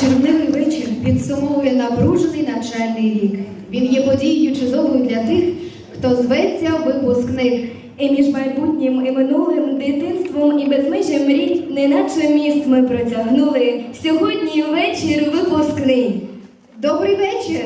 Червневий вечір підсумовує напружений навчальний рік. Він є подією чудовою для тих, хто зветься випускник. І між майбутнім і минулим, дитинством і безмежжям мрій, неначе міст ми протягнули. Сьогодні вечір випускний. Добрий вечір!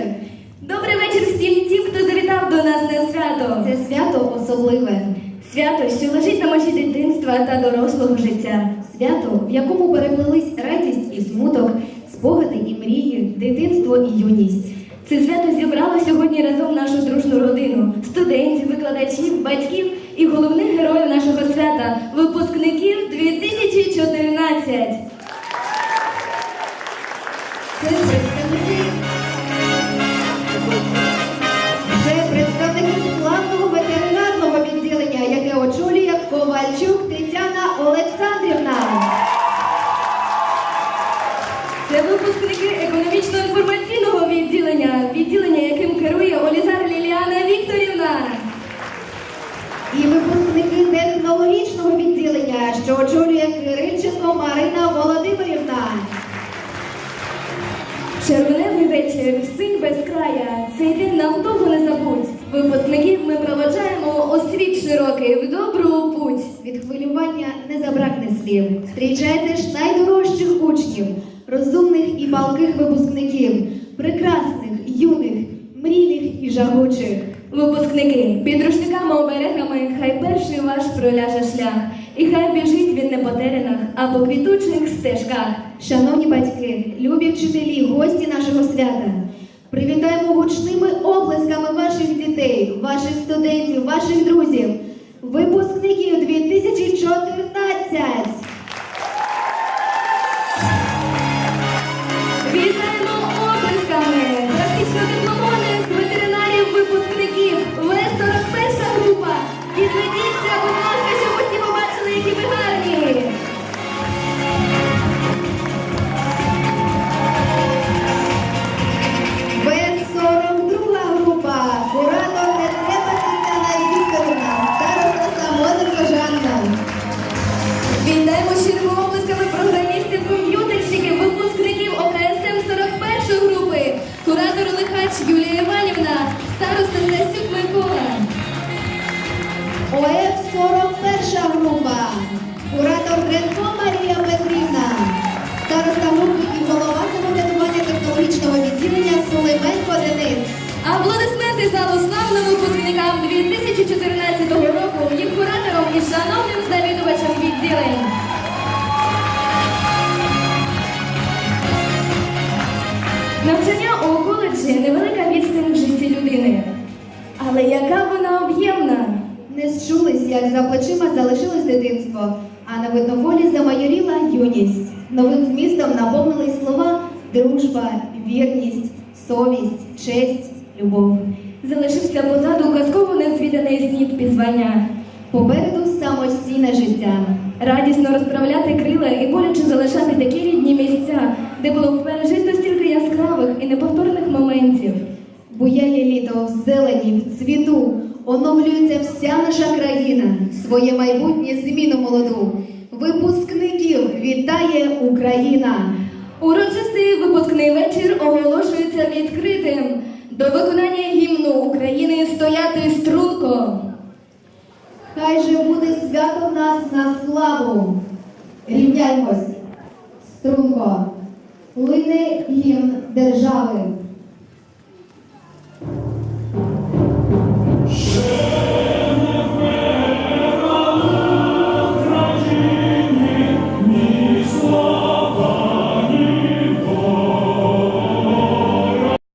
Добрий вечір всім тим, хто завітав до нас на свято. Це свято особливе. Свято, що лежить на межі дитинства та дорослого життя. Свято, в якому переплелись радість і смуток, спогади і мрії, дитинство і юність. Це свято зібрало сьогодні разом нашу дружну родину, студентів, викладачів, батьків і головних героїв нашого свята, випускників 2014. Цей день нам довго не забудь. Випускників ми проводжаємо у світ широкий, в добру путь. Від хвилювання не забракне слів. Зустрічайте ж найдорожчих учнів, розумних і палких випускників, прекрасних, юних, мрійних і жагучих. Випускники, під рушниками оберегами, хай перший ваш проляже шлях, і хай біжить він не по теренах, а по квітучих стежках. Шановні батьки, любі вчителі, гості нашого свята. Привітаємо гучними оплесками ваших дітей, ваших студентів, ваших друзів, випускників 2014. Вітаємо оплесками практично дипломованих ветеринарів випускників. Ви 41 група. Підведіться, будь ласка, щоб усі побачили, які ви гарні. Куратор Юлія Іванівна, староста Стасюк Микола. ОФ-41 група, куратор Гренко Марія Петрівна, староста групи і голова самоврядування технологічного відділення Сулейменко Денис. Аплодисменти залу славним випускникам 2014 року, їх кураторам і шановним завідувачам відділень. Але яка вона об'ємна? Не зчулись, як за плечима залишилось дитинство, а на видноволі замайоріла юність. Новим змістом наповнились слова дружба, вірність, совість, честь, любов. Залишився позаду казково незвіданий зніп пізвання. Попереду самостійне життя. Радісно розправляти крила і боляче залишати такі рідні місця, де було пережито стільки яскравих і неповторних моментів. Буяє літо в зелені, в цвіту, оновлюється вся наша країна, своє майбутнє зміну молоду. Випускників вітає Україна! Урочистий випускний вечір оголошується відкритим. До виконання гімну України стояти струнко. Хай же буде свято в нас на славу. Рівняймось, струнко, лине гімн держави.